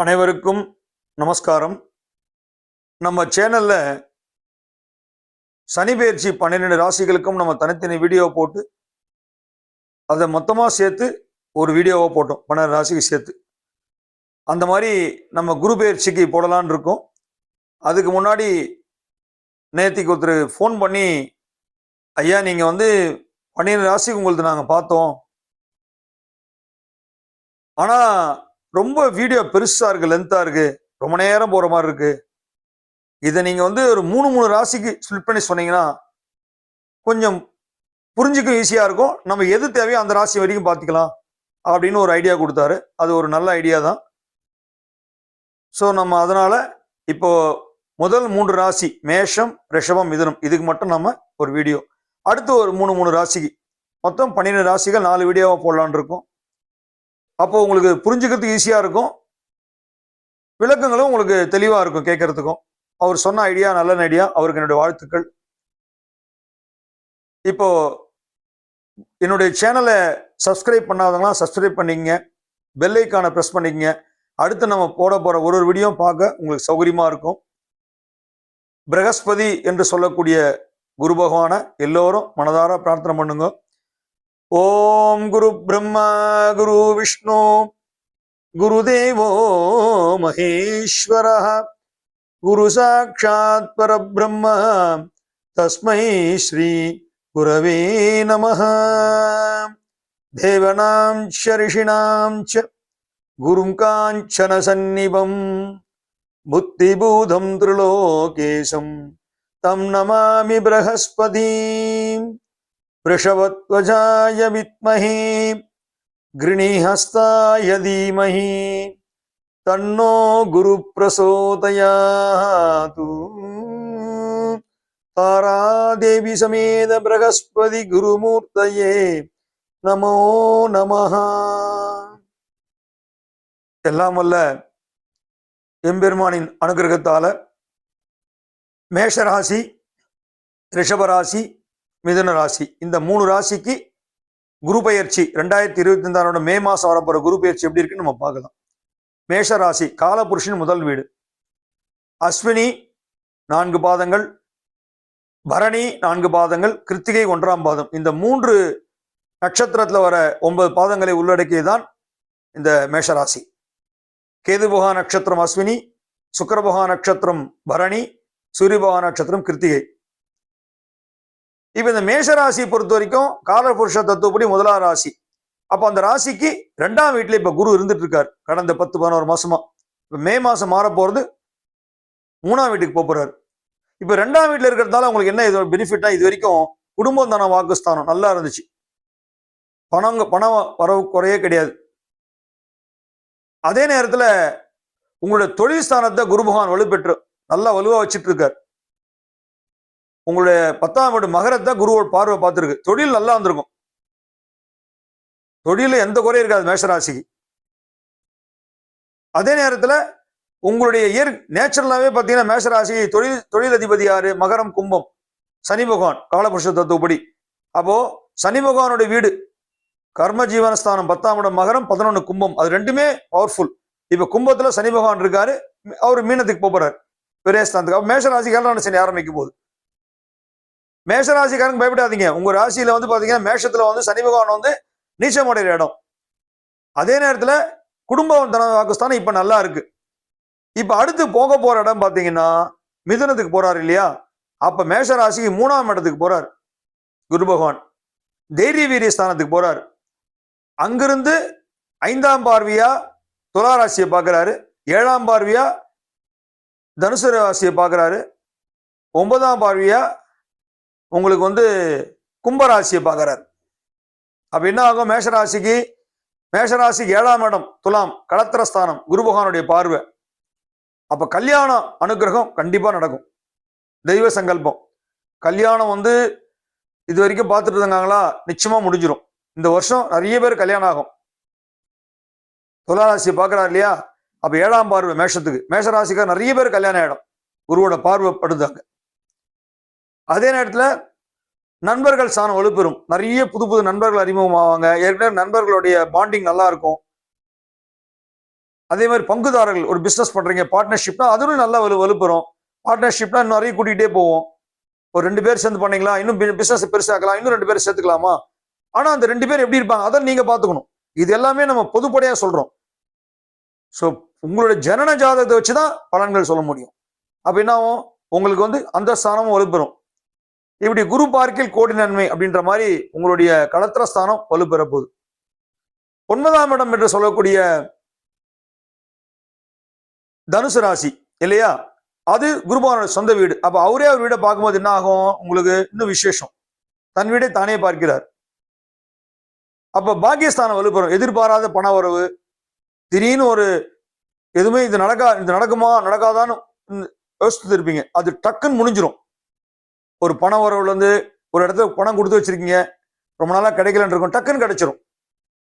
அனைவருக்கும் நமஸ்காரம். நம்ம சேனலில் சனி பயிற்சி பன்னிரெண்டு ராசிகளுக்கும் நம்ம தனித்தனி வீடியோ போட்டு அதை மொத்தமாக சேர்த்து ஒரு வீடியோவாக போட்டோம் பன்னெண்டு ராசிக்கு சேர்த்து. அந்த மாதிரி நம்ம குரு பயிற்சிக்கு போடலான்னு இருக்கோம். அதுக்கு முன்னாடி நேத்திக்கு ஒருத்தர் ஃபோன் பண்ணி ஐயா நீங்கள் வந்து பன்னிரெண்டு ராசிக்கு உங்களுக்கு நாங்கள் பார்த்தோம். ஆனால் ரொம்ப வீடியோ பெருசா இருக்கு லென்த்தா இருக்கு. ரொம்ப நேரம் போற மாதிரி இருக்கு. இதை நீங்க வந்து ஒரு மூணு மூணு ராசிக்கு ஸ்பிளிட் பண்ணி சொன்னீங்கன்னா கொஞ்சம் புரிஞ்சுக்க ஈஸியா இருக்கும். நம்ம எது தேவையோ அந்த ராசி வரைக்கும் பார்த்துக்கலாம் அப்படின்னு ஒரு ஐடியா கொடுத்தாரு. அது ஒரு நல்ல ஐடியா தான். ஸோ நம்ம அதனால இப்போ முதல் மூன்று ராசி மேஷம் ரிஷபம் மிதுனம். இதுக்கு மட்டும் நம்ம ஒரு வீடியோ அடுத்து ஒரு மூணு மூணு ராசிக்கு. மொத்தம் பன்னிரெண்டு ராசிகள் நாலு வீடியோவாக போடலான் இருக்கோம். அப்போ உங்களுக்கு புரிஞ்சுக்கிறதுக்கு ஈஸியாக இருக்கும். விளக்கங்களும் உங்களுக்கு தெளிவாக இருக்கும் கேட்கறதுக்கும். அவர் சொன்ன ஐடியா நல்ல ஐடியா அவருக்கு என்னுடைய வாழ்த்துக்கள். இப்போ என்னுடைய சேனலை சப்ஸ்கிரைப் பண்ணாதவங்களாம் சப்ஸ்கிரைப் பண்ணிக்கங்க. பெல் ஐக்கானை ப்ரெஸ் பண்ணிக்கங்க. அடுத்து நம்ம போட போகிற ஒரு ஒரு வீடியோ பார்க்க உங்களுக்கு சௌகரியமாக இருக்கும். பிரகஸ்பதி என்று சொல்லக்கூடிய குரு பகவானை எல்லோரும் மனதார பிரார்த்தனை பண்ணுங்க. ఓం గురు బ్రహ్మ గురు విష్ణు గురుదేవో మహేశ్వర. గురు సాక్షాత్ పరబ్రహ్మ తస్మై శ్రీ గురవే నమ. దేవనాం చ ఋషిణాం చ గురుం కాంచన సన్నిభం బుద్ధిబూధం త్రిలోకేశం తం నమామి బృహస్పతి. वृषवत्वजाय विद्महे गृणीहस्ताय धीमहि तन्नो गुरुप्रसोदयातु तारादेवी समेत बृहस्पति गुरुमूर्तये நமோ நமஹ எல்லாம் வல்ல எம்பெருமானின் அனுகிரகத்தால மேஷராசி ரிஷபராசி மிதுன ராசி. இந்த மூணு ராசிக்கு குரு பயிற்சி ரெண்டாயிரத்தி இருபத்தி ஐந்தாரோட மே மாசம் வரப்போற குரு பயிற்சி எப்படி இருக்குன்னு நம்ம பார்க்கலாம். மேஷ ராசி காலபுருஷன் முதல் வீடு. அஸ்வினி நான்கு பாதங்கள் பரணி நான்கு பாதங்கள் கிருத்திகை ஒன்றாம் பாதம். இந்த மூன்று நட்சத்திரத்தில் வர ஒன்பது பாதங்களை உள்ளடக்கியதான் இந்த மேஷராசி கேதுபகா நட்சத்திரம் அஸ்வினி சுக்கரபகா நட்சத்திரம் பரணி சூரியபகா நட்சத்திரம் கிருத்திகை. இப்ப இந்த மேஷராசி ராசியை பொறுத்த வரைக்கும் காலபுருஷ தத்துவப்படி முதலாம் ராசி. அப்ப அந்த ராசிக்கு ரெண்டாம் வீட்டுல இப்ப குரு இருந்துட்டு இருக்காரு கடந்த பத்து பதினோரு மாசமா. இப்ப மே மாசம் மாற போறது மூணாம் வீட்டுக்கு போக போறாரு இப்ப ரெண்டாம் வீட்டுல இருக்கிறதால உங்களுக்கு என்ன இது பெனிஃபிட்டா இது வரைக்கும் குடும்பம் தான வாக்குஸ்தானம்? நல்லா இருந்துச்சு. பணம் பணம் வரவு குறையே கிடையாது. அதே நேரத்துல உங்களுடைய தொழில் ஸ்தானத்தை குரு பகவான் வலுப்பெற்று நல்லா வலுவா வச்சுட்டு இருக்காரு உங்களுடைய பத்தாம் வீடு மகரத்தை குருவோட பார்வை பார்த்துருக்கு. தொழில் நல்லா வந்திருக்கும். தொழில எந்த குறையும் இருக்காது மேஷராசிக்கு. அதே நேரத்துல உங்களுடைய இயற் நேச்சுரலாகவே பார்த்தீங்கன்னா மேஷராசி தொழில் தொழிலதிபதி யாரு? மகரம் கும்பம். சனி பகவான் காலபுருஷ தத்துவப்படி. அப்போ சனி பகவானுடைய வீடு கர்ம ஜீவனஸ்தானம் பத்தாம் இடம் மகரம் பதினொன்று கும்பம். அது ரெண்டுமே பவர்ஃபுல் இப்போ கும்பத்துல சனி பகவான் இருக்காரு அவர் மீனத்துக்கு போறாரு. பெரிய ஸ்தானத்துக்கு. அப்போ மேஷராசிக்காரன் சனி ஆரம்பிக்கும் போது மேஷராசிக்காரங்க பயப்படாதீங்க. உங்க ராசியில வந்து பாத்தீங்கன்னா மேஷத்துல வந்து சனி பகவான் வந்து நீச்சமடைகிற இடம். அதே நேரத்துல குடும்பம் தன வாக்குஸ்தானம் இப்ப நல்லா இருக்கு. இப்ப அடுத்து போக போற இடம் பாத்தீங்கன்னா மிதுனத்துக்கு போறாரு இல்லையா? அப்ப மேஷராசிக்கு மூணாம் இடத்துக்கு போறாரு. குரு பகவான். தைரிய வீரிய ஸ்தானத்துக்கு போறாரு. அங்கிருந்து ஐந்தாம் பார்வையா துலா ராசியை பார்க்குறாரு ஏழாம் பார்வையா தனுசு ராசியை பார்க்கறாரு ஒன்பதாம் பார்வையா உங்களுக்கு வந்து கும்பராசியை பார்க்கறாரு. அப்ப என்ன ஆகும்? மேஷராசிக்கு மேஷராசிக்கு ஏழாம் இடம் துலாம் களத்திரஸ்தானம் குரு பகவானுடைய பார்வை. அப்ப கல்யாணம் அனுகிரகம் கண்டிப்பா நடக்கும். தெய்வ சங்கல்பம். கல்யாணம் வந்து இது வரைக்கும் பார்த்துட்டு இருந்தாங்களா? நிச்சயமா முடிஞ்சிடும் இந்த வருஷம் நிறைய பேர் கல்யாணம் ஆகும். துளாராசியை பார்க்கறாரு இல்லையா? அப்ப ஏழாம் பார்வை மேஷத்துக்கு. மேஷராசிக்கார் நிறைய பேர் கல்யாணம் ஆகிடும் குருவோட பார்வைப்படுதாங்க அதே நேரத்தில் நண்பர்கள் சாணம் வலுப்பெறும். நிறைய புது புது நண்பர்கள் அறிமுகமாவாங்க. ஏற்கனவே நண்பர்களுடைய பாண்டிங் நல்லா இருக்கும் அதே மாதிரி பங்குதாரர்கள் ஒரு பிஸ்னஸ் பண்றீங்க பார்ட்னர்ஷிப்னா அதுவும் நல்லா வலு வலுப்பெறும். பார்ட்னர்ஷிப்னா இன்னும் நிறைய கூட்டிகிட்டே போவோம். ஒரு ரெண்டு பேர் சேர்ந்து பண்ணீங்களா? இன்னும் பிசினஸ் பெருசாக்கலாம். இன்னும் ரெண்டு பேர் சேர்த்துக்கலாமா? ஆனா அந்த ரெண்டு பேர் எப்படி இருப்பாங்க? அதை நீங்க பாத்துக்கணும் இது எல்லாமே நம்ம பொதுப்படையா சொல்றோம். ஸோ உங்களுடைய ஜனன ஜாதகத்தை வச்சுதான் பலன்கள் சொல்ல முடியும். அப்ப என்ன ஆகும் உங்களுக்கு வந்து அந்த ஸ்தானமும் வலுப்பெறும். இப்படி குரு பார்க்கில் கோடி நன்மை அப்படின்ற மாதிரி உங்களுடைய களத்திர ஸ்தானம் வலுப்பெற போகுது ஒன்பதாம் இடம் என்று சொல்லக்கூடிய தனுசு ராசி இல்லையா? அது குருபானோட சொந்த வீடு. அப்ப அவரே அவர் வீடை பார்க்கும்போது என்ன ஆகும்? உங்களுக்கு இன்னும் விசேஷம். தன் வீடை தானே பார்க்கிறார். அப்ப பாக்கியஸ்தானம் வலுப்பெறும். எதிர்பாராத பண வரவு. திடீர்னு ஒரு எதுவுமே இது நடக்கா இது நடக்குமா நடக்காதான்னு யோசித்து இருப்பீங்க. அது டக்குன்னு முடிஞ்சிரும். ஒரு பண வரவுல ஒரு இடத்துல பணம் கொடுத்து வச்சிருக்கீங்க. ரொம்ப நாளாக கிடைக்கலன்னு இருக்கும். டக்குன்னு கிடைச்சிரும்.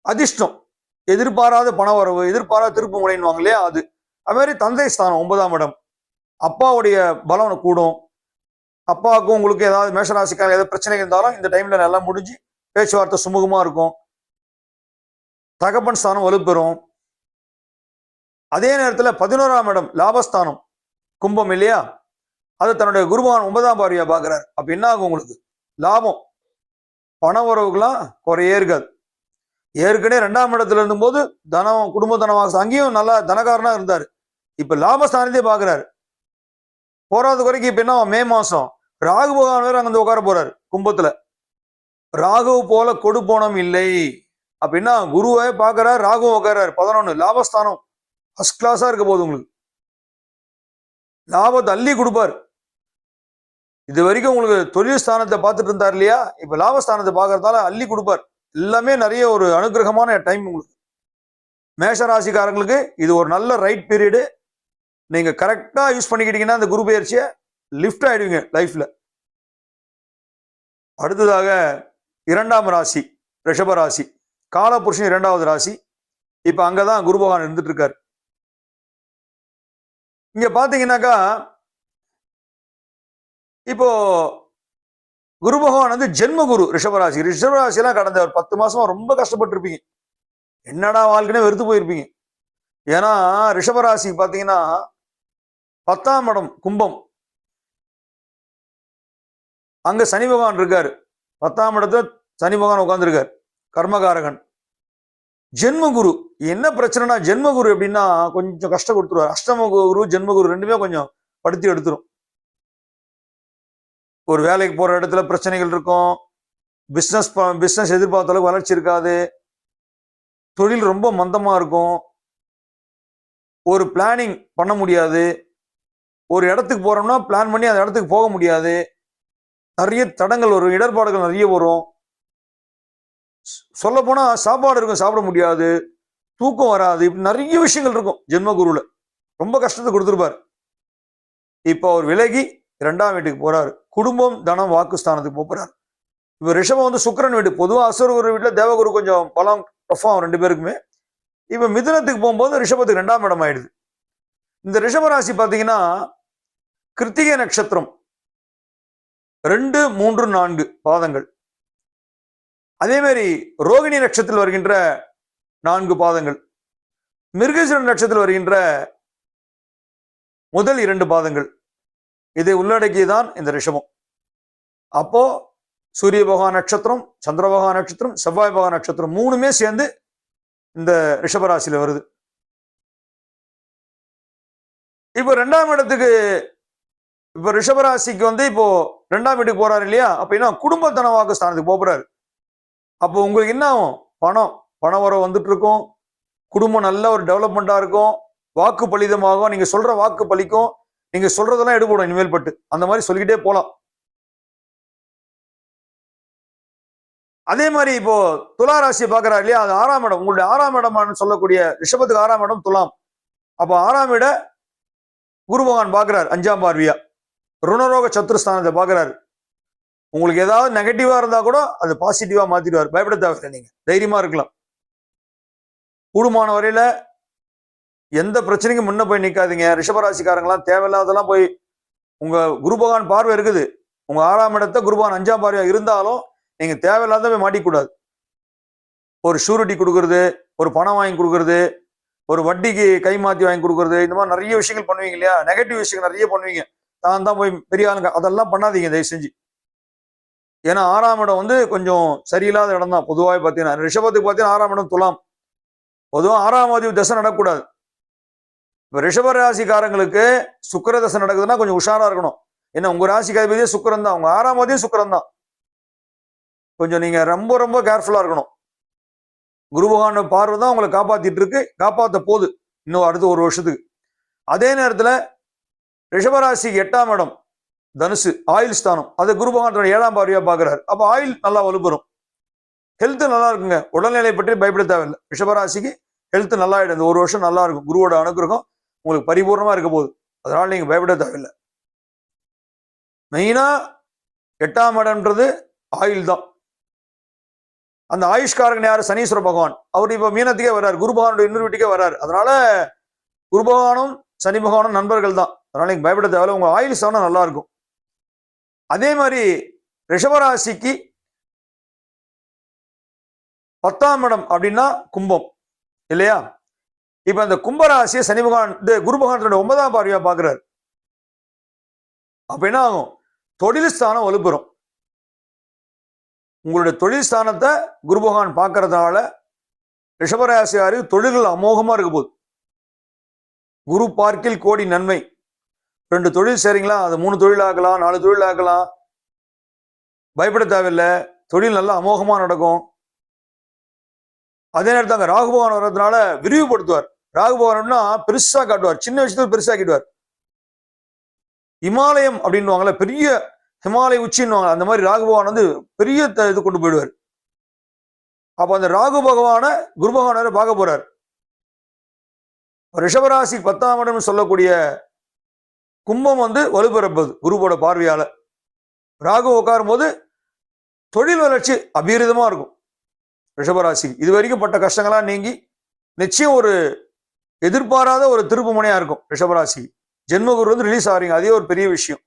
அதிர்ஷ்டம். எதிர்பாராத பண வரவு எதிர்பாராத திருப்பு முறைன்னு இல்லையா அது. அதுமாதிரி தந்தை ஸ்தானம் ஒன்பதாம் இடம். அப்பாவுடைய பலம் கூடும். அப்பாவுக்கும் உங்களுக்கு ஏதாவது மேஷராசிக்காக ஏதாவது பிரச்சனை இருந்தாலும் இந்த டைமில் நல்லா முடிஞ்சு பேச்சுவார்த்தை சுமூகமாக இருக்கும். தகப்பன் ஸ்தானம் வலுப்பெறும். அதே நேரத்தில் பதினோராம் இடம் லாபஸ்தானம். கும்பம் இல்லையா? அது தன்னுடைய குருபகவான் ஒன்பதாம் பார்வையா பார்க்குறாரு. அப்ப என்ன ஆகும் உங்களுக்கு? லாபம். பண வரவுகள்லாம் குறையே இருக்காது ஏற்கனவே ரெண்டாம் இடத்துல இருந்தபோது தனம் குடும்ப தனமாக அங்கேயும் நல்லா தனக்காரனா இருந்தாரு. இப்ப லாபஸ்தானத்தையே பாக்குறாரு போறாத குறைக்கு இப்ப என்ன? மே மாசம். ராகு பகவான் வேற அங்க வந்து உட்கார போறாரு கும்பத்துல. ராகு போல கொடுப்போனம் இல்லை. அப்படின்னா குருவை பாக்குறாரு ராகு உட்காராரு பதினொன்னு லாபஸ்தானம். ஃபர்ஸ்ட் கிளாஸா இருக்க போகுது உங்களுக்கு. லாபத்தை அள்ளி கொடுப்பார். இது வரைக்கும் உங்களுக்கு தொழில் ஸ்தானத்தை பார்த்துட்டு இருந்தார் இல்லையா? இப்ப லாபஸ்தானத்தை பார்க்கறதால அள்ளி கொடுப்பார். எல்லாமே நிறைய ஒரு அனுகிரகமான டைம் உங்களுக்கு. மேஷ ராசிக்காரங்களுக்கு இது ஒரு நல்ல ரைட் பீரியடு நீங்க கரெக்டா யூஸ் பண்ணிக்கிட்டீங்கன்னா அந்த குரு பயிற்சியை லிஃப்ட் ஆயிடுவீங்க லைஃப்ல அடுத்ததாக இரண்டாம் ராசி ரிஷப ராசி காலபுருஷன் இரண்டாவது ராசி. இப்ப அங்கதான் குரு பகவான் இருந்துட்டு இருக்காரு. இங்க பாத்தீங்கன்னாக்கா இப்போ குரு பகவான் வந்து ஜென்ம குரு ரிஷபராசி. ரிஷபராசிலாம் கடந்த ஒரு பத்து மாசமா ரொம்ப கஷ்டப்பட்டிருப்பீங்க. என்னடா வாழ்க்கைனே வெறுத்து போயிருப்பீங்க. ஏன்னா ரிஷபராசி பாத்தீங்கன்னா பத்தாம் இடம் கும்பம். அங்க சனி பகவான் இருக்காரு. பத்தாம் இடத்துல சனி பகவான் உட்கார்ந்துருக்காரு. கர்மகாரகன். ஜென்மகுரு என்ன பிரச்சனைனா ஜென்மகுரு எப்படின்னா கொஞ்சம் கஷ்டம் கொடுத்துருவார். அஷ்டம குரு ஜென்மகுரு ரெண்டுமே கொஞ்சம் படுத்தி எடுத்துரும். ஒரு வேலைக்கு போகிற இடத்துல பிரச்சனைகள் இருக்கும். பிஸ்னஸ் பிஸ்னஸ் எதிர்பார்த்த அளவுக்கு வளர்ச்சி இருக்காது. தொழில் ரொம்ப மந்தமாக இருக்கும். ஒரு பிளானிங் பண்ண முடியாது. ஒரு இடத்துக்கு போகிறோம்னா பிளான் பண்ணி அந்த இடத்துக்கு போக முடியாது. நிறைய தடங்கள் வரும். இடர்பாடுகள் நிறைய வரும். சொல்லப்போனால் சாப்பாடு இருக்கும் சாப்பிட முடியாது. தூக்கம் வராது. இப்படி நிறைய விஷயங்கள் இருக்கும். ஜென்மகுருவில் ரொம்ப கஷ்டத்தை கொடுத்துருப்பார். இப்போ அவர் விலகி ரெண்டாம் வீட்டுக்கு போகிறாரு குடும்பம் தனம் வாக்குஸ்தானத்துக்கு போகிறார் இப்போ ரிஷபம் வந்து சுக்கிரன் வீடு பொதுவாக அசுரகுரு வீட்டில் தேவகுரு கொஞ்சம் பலம் டஃபாகும் ரெண்டு பேருக்குமே. இப்போ மிதுனத்துக்கு போகும்போது ரிஷபத்துக்கு ரெண்டாம் இடம் ஆயிடுது. இந்த ரிஷப ராசி பார்த்தீங்கன்னா கிருத்திகை நட்சத்திரம். ரெண்டு மூன்று நான்கு பாதங்கள். அதே மாதிரி ரோகிணி நட்சத்திரத்தில் வருகின்ற நான்கு பாதங்கள். மிருகசீரன் நட்சத்திரத்தில் வருகின்ற முதல் இரண்டு பாதங்கள். இதை உள்ளடக்கியதான் இந்த ரிஷபம். அப்போ சூரிய பகவான் நட்சத்திரம் சந்திர பகவான் நட்சத்திரம் செவ்வாய் பகவான் நட்சத்திரம் மூணுமே சேர்ந்து இந்த ரிஷபராசியில வருது. இப்போ ரெண்டாம் இடத்துக்கு இப்போ ரிஷபராசிக்கு வந்து இப்போ ரெண்டாம் வீட்டுக்கு போறாரு இல்லையா? அப்ப என்ன குடும்பத்தன வாக்கு ஸ்தானத்துக்கு போறாரு அப்போ உங்களுக்கு என்ன ஆகும்? பணம் பண வரவு வந்துட்டு இருக்கும் குடும்பம் நல்ல ஒரு டெவலப்மெண்ட்டாக இருக்கும். வாக்கு பலிதமாகும். நீங்கள் சொல்கிற வாக்கு பலிக்கும். நீங்க சொல்றதெல்லாம் எடுபடும் இனிமேல் பட்டு. அந்த மாதிரி சொல்லிக்கிட்டே போலாம். அதே மாதிரி இப்போ துலா ராசியை பாக்குறாரு இல்லையா? அது ஆறாம் இடம். உங்களுடைய ஆறாம் இடம்னு சொல்லக்கூடிய ரிஷபத்துக்கு ஆறாம் இடம் துலாம். அப்போ ஆறாம் இட குரு பகவான் பாக்குறாரு அஞ்சாம் பார்வையா. ருணரோக சத்துருஸ்தானத்தை பாக்குறாரு உங்களுக்கு ஏதாவது நெகட்டிவா இருந்தா கூட அது பாசிட்டிவா மாத்திடுவார். பயப்பட தேவையில்லை நீங்க. தைரியமா இருக்கலாம். கூடுமான வரையில எந்த பிரச்சனைக்கும் முன்ன போய் நிற்காதீங்க ரிஷபராசிக்காரங்களாம் தேவையில்லாதெல்லாம் போய் உங்க குருபகான் பார்வை இருக்குது. உங்க ஆறாம் இடத்த குருபகான் அஞ்சாம் பார்வையா இருந்தாலும் நீங்க தேவையில்லாத போய் மாட்டிக்கூடாது. ஒரு ஷூரிட்டி கொடுக்கறது ஒரு பணம் வாங்கி கொடுக்கறது ஒரு வட்டிக்கு கை மாத்தி வாங்கி கொடுக்கறது இந்த மாதிரி நிறைய விஷயங்கள் பண்ணுவீங்க இல்லையா? நெகட்டிவ் விஷயங்கள் நிறைய பண்ணுவீங்க. தான் தான் போய் பெரிய ஆளுங்க. அதெல்லாம் பண்ணாதீங்க தயவு செஞ்சு. ஏன்னா ஆறாம் இடம் வந்து கொஞ்சம் சரியில்லாத இடம் தான் பொதுவாக பார்த்தீங்கன்னா ரிஷபத்துக்கு பார்த்தீங்கன்னா ஆறாம் இடம் துலாம். பொதுவாக ஆறாம் ஆதி தசை நடக்கக்கூடாது. இப்போ ரிஷப ராசிக்காரங்களுக்கு தசை நடக்குதுன்னா கொஞ்சம் உஷாரா இருக்கணும். ஏன்னா உங்க ராசிக்கு அதிபதியே சுக்கிரன் தான் உங்க ஆறாம் அதிபதியும் சுக்கரம் தான் கொஞ்சம் நீங்க ரொம்ப ரொம்ப கேர்ஃபுல்லா இருக்கணும். குருபகான பார்வை தான் உங்களை காப்பாத்திட்டு இருக்கு காப்பாத்த போகுது. இன்னும் அடுத்த ஒரு வருஷத்துக்கு. அதே நேரத்துல ரிஷபராசிக்கு எட்டாம் இடம் தனுசு ஆயில் ஸ்தானம். அதை குரு பகவான் ஏழாம் பார்வையா பாக்குறாரு அப்ப ஆயில் நல்லா வலுப்பெறும். ஹெல்த் நல்லா இருக்குங்க. உடல்நிலை பற்றி பயப்பட தேவையில்லை. ரிஷபராசிக்கு ஹெல்த் நல்லா ஆயிடும். இந்த ஒரு வருஷம் நல்லா இருக்கும். குருவோட அனுகிரகம் உங்களுக்கு பரிபூர்ணமா இருக்க போகுது. அதனால நீங்க பயப்பட தேவையில்லை. மெயினா எட்டாம் இடம்ன்றது ஆயுள் தான். அந்த ஆயுஷ்காரகன் யாரு? சனீஸ்வர பகவான். அவர் இப்ப மீனத்துக்கே வர்றார். குரு பகவானுடைய இன்னொரு வீட்டுக்கே வர்றாரு. அதனால குரு பகவானும் சனி பகவானும் நண்பர்கள் தான். அதனால நீங்க பயப்பட தேவையில்லை. உங்க ஆயுள் சவனம் நல்லா இருக்கும். அதே மாதிரி ரிஷபராசிக்கு பத்தாம் இடம் அப்படின்னா கும்பம். இல்லையா? இப்ப அந்த கும்பராசியை சனி பகவான் இந்த குரு பகவான் ஒன்பதாம் பார்வையா பாக்குறாரு அப்ப என்ன ஆகும்? தொழில் ஸ்தானம் வலுப்பெறும். உங்களுடைய தொழில் ஸ்தானத்தை குரு பகவான் பார்க்கறதுனால ரிஷபராசியாரு தொழில்கள் அமோகமா இருக்க போகுது. குரு பார்க்கில் கோடி நன்மை. ரெண்டு தொழில் சரிங்களா அது மூணு தொழில் ஆக்கலாம் நாலு தொழில் ஆக்கலாம் பயப்பட தேவையில்லை. தொழில் நல்லா அமோகமா நடக்கும். அதே நேரத்தில் அங்கே ராகுபகவான் வர்றதுனால விரிவுபடுத்துவார். ராகு பகவான்னா பெருசா காட்டுவார். சின்ன விஷயத்துல பெருசாக்கிடுவார் இமாலயம் அப்படின்னுவாங்கல்ல பெரிய ஹிமாலய உச்சின்னுவாங்க. அந்த மாதிரி ராகு பகவான் வந்து பெரிய இது கொண்டு போயிடுவார். அப்ப அந்த ராகு பகவானை குரு பகவான பார்க்க போறார். ரிஷபராசி பத்தாம் இடம் சொல்லக்கூடிய கும்பம் வந்து வலுப்பெறப்போகுது குருவோட பார்வையால. ராகு உட்காரும் போது தொழில் வளர்ச்சி அபீரிதமா இருக்கும். ரிஷபராசிக்கு. இது வரைக்கும் பட்ட கஷ்டங்களா நீங்கி நிச்சயம் ஒரு எதிர்பாராத ஒரு திருப்பு முனையா இருக்கும் ரிஷபராசி. ஜென்மகுரு வந்து ரிலீஸ் ஆகிறீங்க அதே ஒரு பெரிய விஷயம்.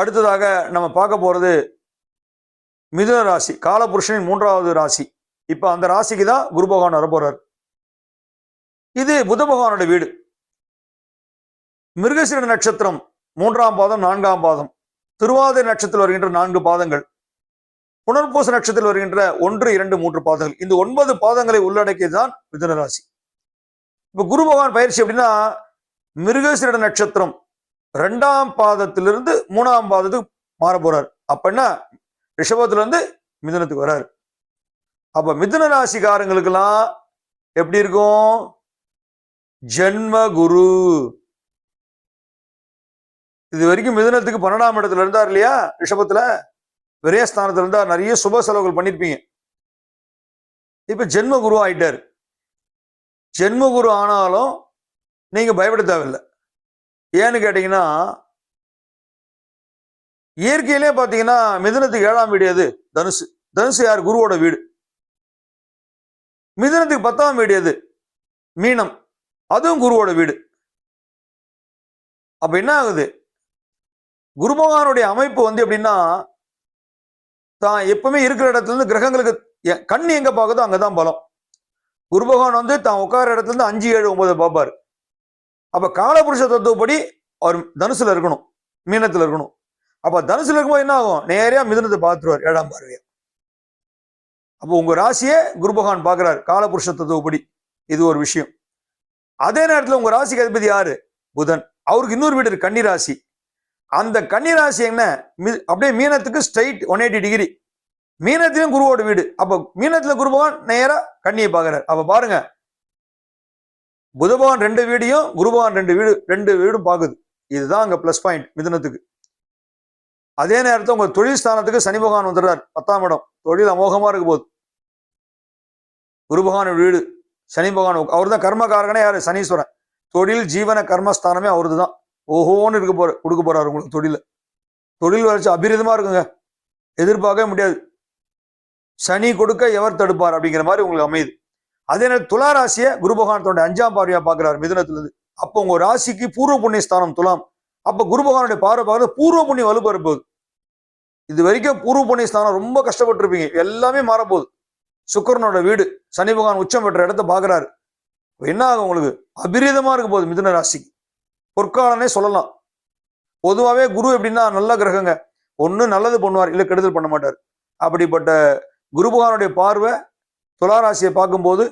அடுத்ததாக நம்ம பார்க்க போறது மிதுன ராசி. காலபுருஷனின் மூன்றாவது ராசி. இப்ப அந்த ராசிக்கு தான் குரு பகவான் வரப்போறார் இது புத பகவானோட வீடு. மிருகசீர நட்சத்திரம் மூன்றாம் பாதம் நான்காம் பாதம். திருவாதிரை நட்சத்திரம் வருகின்ற நான்கு பாதங்கள். புனர்பூச நட்சத்திரம் வருகின்ற ஒன்று இரண்டு மூன்று பாதங்கள். இந்த ஒன்பது பாதங்களை உள்ளடக்கியதுதான் மிதுன ராசி. இப்போ குரு பகவான் பயிற்சி அப்படின்னா மிருகசிரட நட்சத்திரம் ரெண்டாம் பாதத்திலிருந்து மூணாம் பாதத்துக்கு மாற போறார். அப்படின்னா ரிஷபத்திலிருந்து ரிஷபத்துல மிதுனத்துக்கு வர்றாரு அப்ப மிதுன ராசிக்காரங்களுக்கெல்லாம் எப்படி இருக்கும்? ஜென்ம குரு. இது வரைக்கும் மிதுனத்துக்கு பன்னெண்டாம் இடத்துல இருந்தார் இல்லையா? ரிஷபத்துல விரயஸ்தானத்துல இருந்தா நிறைய சுப செலவுகள் பண்ணிருப்பீங்க. இப்ப ஜென்ம குரு ஆயிட்டாரு. ஜென்ம குரு ஆனாலும் நீங்கள் பயப்பட தேவையில்லை. ஏன்னு கேட்டீங்கன்னா இயற்கையிலே பார்த்தீங்கன்னா மிதுனத்துக்கு ஏழாம் வீடு எது? தனுசு. தனுசு யார்? குருவோட வீடு. மிதுனத்துக்கு பத்தாம் வீடு எது? மீனம். அதுவும் குருவோட வீடு. அப்ப என்ன ஆகுது? குரு பகவானுடைய அமைப்பு வந்து எப்படின்னா தான் எப்பவுமே இருக்கிற இடத்துல இருந்து கிரகங்களுக்கு எ- கண் எங்க பார்க்குதோ அங்கதான் பலம். குரு பகவான் வந்து தான் உட்கார இடத்துல இருந்து அஞ்சு ஏழு ஒன்பது பார்ப்பாரு. அப்ப காலபுருஷ தத்துவப்படி அவர் தனுசுல இருக்கணும் மீனத்துல இருக்கணும். அப்ப தனுசுல இருக்கும்போது என்ன ஆகும்? நேரையா மிதுனத்தை பார்த்துருவார் ஏழாம் பார்வையா. அப்போ உங்க ராசியே குரு பகவான் பார்க்கிறார் காலபுருஷ தத்துவப்படி. இது ஒரு விஷயம். அதே நேரத்துல உங்க ராசிக்கு அதிபதி யாரு? புதன். அவருக்கு இன்னொரு வீடு இருக்கு கன்னி ராசி அந்த கன்னி ராசி என்ன அப்படியே மீனத்துக்கு ஸ்ட்ரைட் ஒன் எயிட்டி டிகிரி மீனத்திலும் குருவோட வீடு. அப்ப மீனத்துல குரு பகவான் நேரா கண்ணியை பாக்குறாரு அப்ப பாருங்க. புதபவான் ரெண்டு வீடையும் குருபகவான் ரெண்டு வீடு ரெண்டு வீடும் பார்க்குது. இதுதான் அங்க பிளஸ் பாயிண்ட் மிதனத்துக்கு. அதே நேரத்தில் உங்க தொழில் ஸ்தானத்துக்கு சனி பகவான் வந்துடுறார். பத்தாம் இடம். தொழில் அமோகமா இருக்கு போது குரு பகவான் வீடு. சனி பகவான் அவர் தான் கர்மகாரகனே யாரு? சனீஸ்வரன். தொழில் ஜீவன கர்மஸ்தானமே அவரது தான் ஓஹோன்னு இருக்க போற கொடுக்க போறாரு உங்களுக்கு தொழில. தொழில் வளர்ச்சி அபிரிதமா இருக்குங்க. எதிர்பார்க்கவே முடியாது. சனி கொடுக்க எவர் தடுப்பார் அப்படிங்கிற மாதிரி உங்களுக்கு அமையுது. அதே நேரம் துலா ராசியை குரு பகவான் தன்னுடைய அஞ்சாம் பார்வையா பாக்குறாரு மிதுனத்திலிருந்து. அப்போ உங்க ராசிக்கு பூர்வ புண்ணிய ஸ்தானம் துலாம். அப்ப குரு பகவானுடைய பார்வை பார்க்கறது பூர்வ புண்ணிய வலுப்பெற இது வரைக்கும் பூர்வ புண்ணிய ஸ்தானம் ரொம்ப கஷ்டப்பட்டிருப்பீங்க. எல்லாமே மாறப்போகுது. சுக்கரனோட வீடு சனி பகவான் உச்சம் பெற்ற இடத்த பாக்குறாரு என்ன ஆகும் உங்களுக்கு? அபிரீதமா இருக்க போகுது மிதுன ராசிக்கு. பொற்காலனே சொல்லலாம். பொதுவாகவே குரு எப்படின்னா நல்ல கிரகங்க. ஒன்று நல்லது பண்ணுவார் இல்லை கெடுதல் பண்ண மாட்டார். அப்படிப்பட்ட குருபகவானுடைய பார்வை துளாராசியை பார்க்கும்போது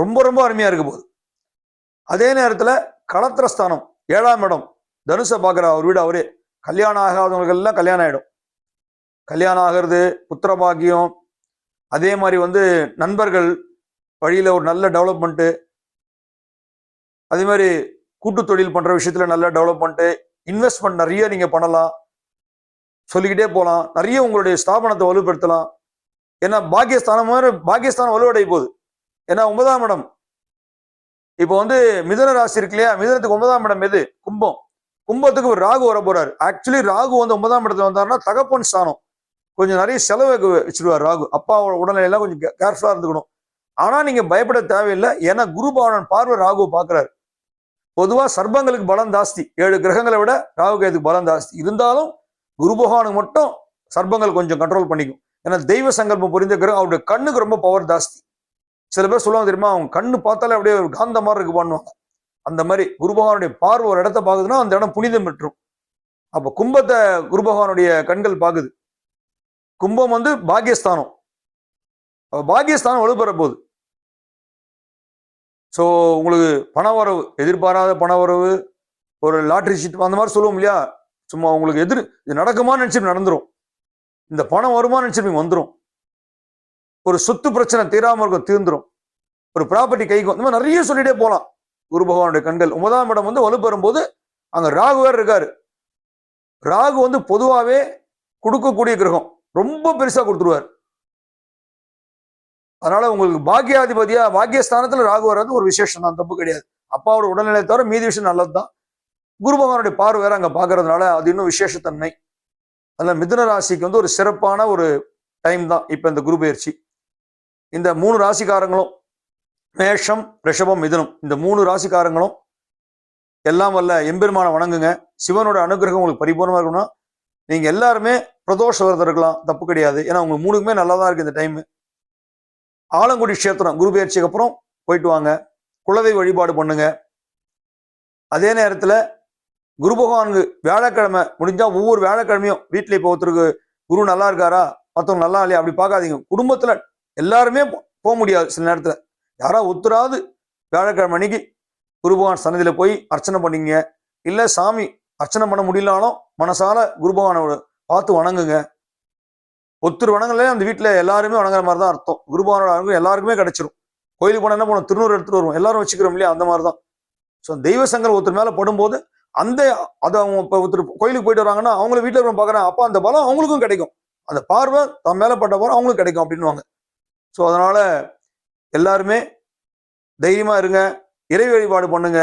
ரொம்ப ரொம்ப அருமையாக இருக்க போகுது. அதே நேரத்தில் களத்திரஸ்தானம் ஏழாம் இடம் தனுஷை பார்க்குற அவர் வீடு அவரே. கல்யாணம் ஆகாதவங்களுக்கு எல்லாம் கல்யாணம் ஆகிடும் கல்யாணம் ஆகிறது புத்திர பாக்கியம் அதே மாதிரி வந்து நண்பர்கள் வழியில் ஒரு நல்ல டெவலப்மெண்ட்டு அதே மாதிரி கூட்டு தொழில் பண்ணுற விஷயத்தில் நல்ல டெவலப்மெண்ட்டு இன்வெஸ்ட்மெண்ட் நிறைய நீங்கள் பண்ணலாம். சொல்லிக்கிட்டே போகலாம் நிறைய உங்களுடைய ஸ்தாபனத்தை வலுப்படுத்தலாம். ஏன்னா பாக்கியஸ்தானம் மாதிரி வலுவடை போகுது. ஏன்னா ஒன்பதாம் இடம். இப்போ வந்து மிதன ராசி இருக்கு இல்லையா? மிதனத்துக்கு ஒன்பதாம் இடம் எது? கும்பம். கும்பத்துக்கு ஒரு ராகு வர போறாரு. ஆக்சுவலி ராகு வந்து ஒன்பதாம் இடத்துல வந்தாருன்னா தகப்பன் ஸ்தானம். கொஞ்சம் நிறைய செலவு வச்சிருவார் ராகு. அப்பாவோட உடல்நிலையெல்லாம் கொஞ்சம் கேர்ஃபுல்லா இருந்துக்கணும். ஆனா நீங்க பயப்பட தேவையில்லை. ஏன்னா குரு பவனன் பார்வை ராகுவை பாக்குறாரு பொதுவா சர்பங்களுக்கு பலம் ஜாஸ்தி. ஏழு கிரகங்களை விட ராகு கேதுக்கு பலம் ஜாஸ்தி. இருந்தாலும் குரு பகவானுக்கு மட்டும் சர்பங்கள் கொஞ்சம் கண்ட்ரோல் பண்ணிக்கும். ஏன்னா தெய்வ சங்கல்பம் புரிந்த அவருடைய கண்ணுக்கு ரொம்ப பவர் ஜாஸ்தி. சில பேர் சொல்லுவாங்க தெரியுமா? அவங்க கண்ணு பார்த்தாலே அப்படியே ஒரு காந்த மாதிரி இருக்கு பண்ணுவாங்க அந்த மாதிரி குரு பகவானுடைய பார்வை ஒரு இடத்த பார்க்குதுன்னா அந்த இடம் புனிதம் பெற்றும். அப்போ கும்பத்தை குரு பகவானுடைய கண்கள் பார்க்குது. கும்பம் வந்து பாக்கியஸ்தானம் அப்போ பாக்கியஸ்தானம் வலுப்பெற போகுது. ஸோ உங்களுக்கு பண வரவு எதிர்பாராத பண வரவு ஒரு லாட்ரி சீட் அந்த மாதிரி சொல்லுவோம் இல்லையா? சும்மா உங்களுக்கு எதிர் இது நடக்குமான்னு நினச்சி நடந்துடும் இந்த பணம் வருமானம் நினைச்சு வந்துடும் ஒரு சொத்து பிரச்சனை தீராம இருக்கும் தீர்ந்துரும். ஒரு ப்ராப்பர்ட்டி கைக்கு இந்த மாதிரி நிறைய சொல்லிட்டே போகலாம் குரு பகவானுடைய கண்கள். ஒன்பதாம் இடம் வந்து வலுப்பெறும் போது அங்க ராகு வேறு இருக்காரு. ராகு வந்து பொதுவாவே கொடுக்கக்கூடிய கிரகம். ரொம்ப பெருசா கொடுத்துருவார். அதனால உங்களுக்கு பாக்கியாதிபதியா பாக்கியஸ்தானத்துல ராகு வர்றது ஒரு விசேஷம் தான். தப்பு கிடையாது. அப்பாவோட உடல்நிலை தவிர மீதி விஷயம் நல்லதுதான். குரு பகவானுடைய பார்வை வேற அங்க பாக்குறதுனால அது இன்னும் விசேஷத்தன்மை. அதில் மிதுன ராசிக்கு வந்து ஒரு சிறப்பான ஒரு டைம் தான் இப்போ இந்த குரு பயிற்சி இந்த மூணு ராசிக்காரங்களும் மேஷம் ரிஷபம் மிதுனம். இந்த மூணு ராசிக்காரங்களும் எல்லாம் வல்ல எம்பெருமான வணங்குங்க. சிவனோட அனுகிரகம் உங்களுக்கு பரிபூர்ணமாக இருக்கணும்னா நீங்கள் எல்லாருமே பிரதோஷ விரதம் இருக்கலாம் தப்பு கிடையாது. ஏன்னா உங்களுக்கு மூணுக்குமே நல்லா தான் இருக்குது இந்த டைமு ஆலங்குடி கஷேத்திரம் குரு பயிற்சிக்கு அப்புறம் போயிட்டு வாங்க. குலதெய்வ வழிபாடு பண்ணுங்க. அதே நேரத்தில் குரு பகவானுக்கு வியாழக்கிழமை முடிஞ்சா ஒவ்வொரு வியாழக்கிழமையும் வீட்டில் இப்போ ஒருத்தருக்கு குரு நல்லா இருக்காரா? மற்றவங்க நல்லா இல்லையா? அப்படி பார்க்காதீங்க. குடும்பத்தில் எல்லாருமே போ- போக முடியாது சில நேரத்தில். யாராவது ஒத்துராது வியாழக்கிழமை அன்னைக்கு குரு பகவான் சன்னதியில் போய் அர்ச்சனை பண்ணிங்க இல்லை சாமி அர்ச்சனை பண்ண முடியலனாலும் மனசால குரு பகவானோட பார்த்து வணங்குங்க. ஒத்துரு வணங்கல அந்த வீட்டில் எல்லாருமே வணங்குற மாதிரி தான் அர்த்தம். குரு பகவானோட அனுகிரகம் எல்லாருக்குமே கிடைச்சிரும். கோயிலுக்கு போனால் என்ன பண்ணுவோம்? திருநூறு எடுத்துகிட்டு வருவோம். எல்லாரும் வச்சுக்கிறோம் இல்லையா? அந்த மாதிரி தான் ஸோ தெய்வ சங்கர் ஒருத்தர் மேலே படும்போது அந்த அதை அவங்க இப்போ ஒருத்தர் கோயிலுக்கு போயிட்டு வராங்கன்னா அவங்கள வீட்டில் இருக்கிற பார்க்குறாங்க அப்போ அந்த பலம் அவங்களுக்கும் கிடைக்கும். அந்த பார்வை தம் மேலே பட்ட பலம் அவங்களுக்கும் கிடைக்கும் அப்படின்னுவாங்க. ஸோ அதனால எல்லாருமே தைரியமாக இருங்க இறை வழிபாடு பண்ணுங்க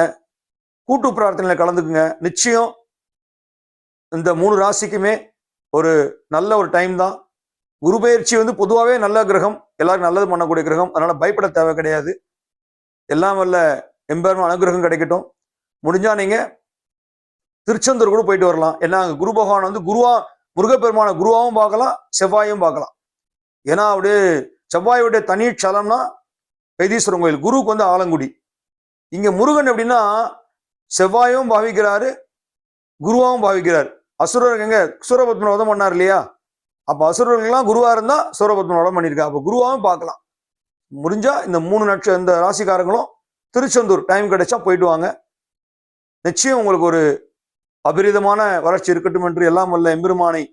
கூட்டு பிரார்த்தனையில் கலந்துக்குங்க. நிச்சயம் இந்த மூணு ராசிக்குமே ஒரு நல்ல ஒரு டைம் தான். குரு பயிற்சி வந்து பொதுவாகவே நல்ல கிரகம் எல்லாருக்கும் நல்லது பண்ணக்கூடிய கிரகம். அதனால் பயப்பட தேவை கிடையாது. எல்லாம் வல்ல எம்பெருமான் அனுகிரகம் கிடைக்கட்டும். முடிஞ்சா நீங்கள் திருச்செந்தூர் கூட போயிட்டு வரலாம். ஏன்னா அங்க குரு பகவான் வந்து குருவா முருகப்பெருமான குருவாவும் பார்க்கலாம் செவ்வாயும் பார்க்கலாம். ஏன்னா அப்படியே செவ்வாயுடைய தனி சலம்னா வைத்தீஸ்வரன் கோயில். குருவுக்கு வந்து ஆலங்குடி. இங்கே முருகன் எப்படின்னா செவ்வாயும் பாவிக்கிறாரு குருவாகவும் பாவிக்கிறார். அசுரர்கள் எங்க? சூரபத்மன் வதம் பண்ணார் இல்லையா? அப்போ அசுரர்கள்லாம் குருவாக இருந்தால் சூரபத்மன் வதம் பண்ணியிருக்கா. அப்போ குருவாவும் பார்க்கலாம். முடிஞ்சா இந்த மூணு நட்ச இந்த ராசிக்காரங்களும் திருச்செந்தூர் டைம் கிடைச்சா போயிட்டு வாங்க. நிச்சயம் உங்களுக்கு ஒரு அபரிதமான வளர்ச்சி இருக்கட்டும் என்று எல்லாம் வல்ல எம்பெருமானை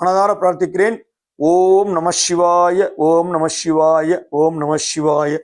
மனதார பிரார்த்திக்கிறேன். ஓம் நம சிவாய ஓம் நம சிவாய ஓம் நம சிவாய.